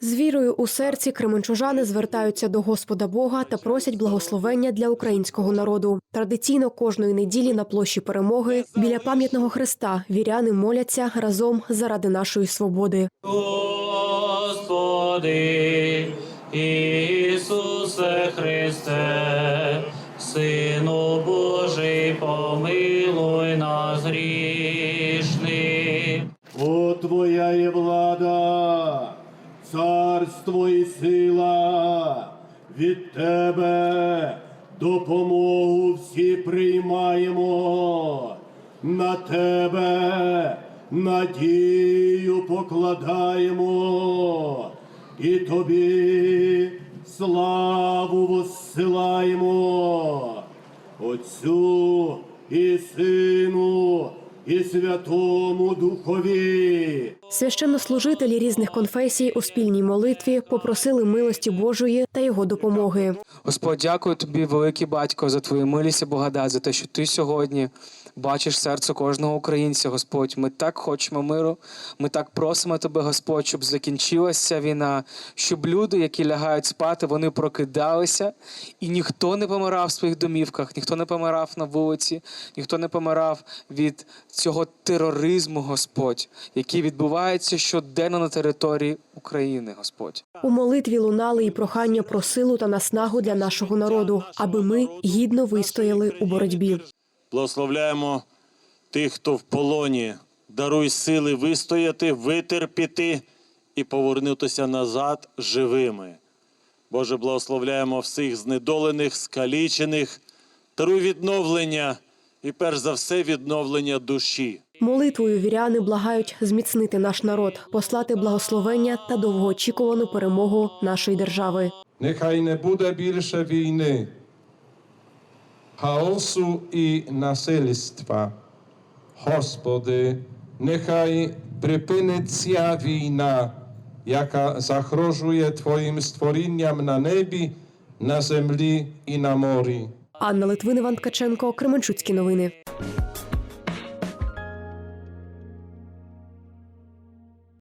З вірою у серці кременчужани звертаються до Господа Бога та просять благословення для українського народу. Традиційно кожної неділі на площі перемоги біля пам'ятного хреста віряни моляться разом заради нашої свободи. Господи, Ісусе Христе, Сину Божий, помилуй нас грішних. О, Твоя є влада, царство і сила, від Тебе допомогу всі приймаємо, на Тебе надію покладаємо, і Тобі славу воссилаємо. Отцю і Сину, і Святому Духові. Священнослужителі різних конфесій у спільній молитві попросили милості Божої та його допомоги. Господь, дякую тобі, великий батько, за твою милість і благодать, за те, що ти сьогодні бачиш серце кожного українця, Господь. Ми так хочемо миру. Ми так просимо тебе, Господь, щоб закінчилася війна, щоб люди, які лягають спати, вони прокидалися, і ніхто не помирав в своїх домівках, ніхто не помирав на вулиці, ніхто не помирав від цього тероризму, Господь, який відбувається щоденно на території України, Господь. У молитві лунали і прохання про силу та наснагу для нашого народу, аби ми гідно вистояли у боротьбі. Благословляємо тих, хто в полоні. Даруй сили вистояти, витерпіти і повернутися назад живими. Боже, благословляємо всіх знедолених, скалічених. Даруй відновлення і перш за все відновлення душі. Молитвою віряни благають зміцнити наш народ, послати благословення та довгоочікувану перемогу нашої держави. Нехай не буде більше війни, хаосу і насильства. Господи, нехай припиниться війна, яка загрожує Твоїм створінням на небі, на землі і на морі. Анна Литвин, Іван Ткаченко, Кременчуцькі новини.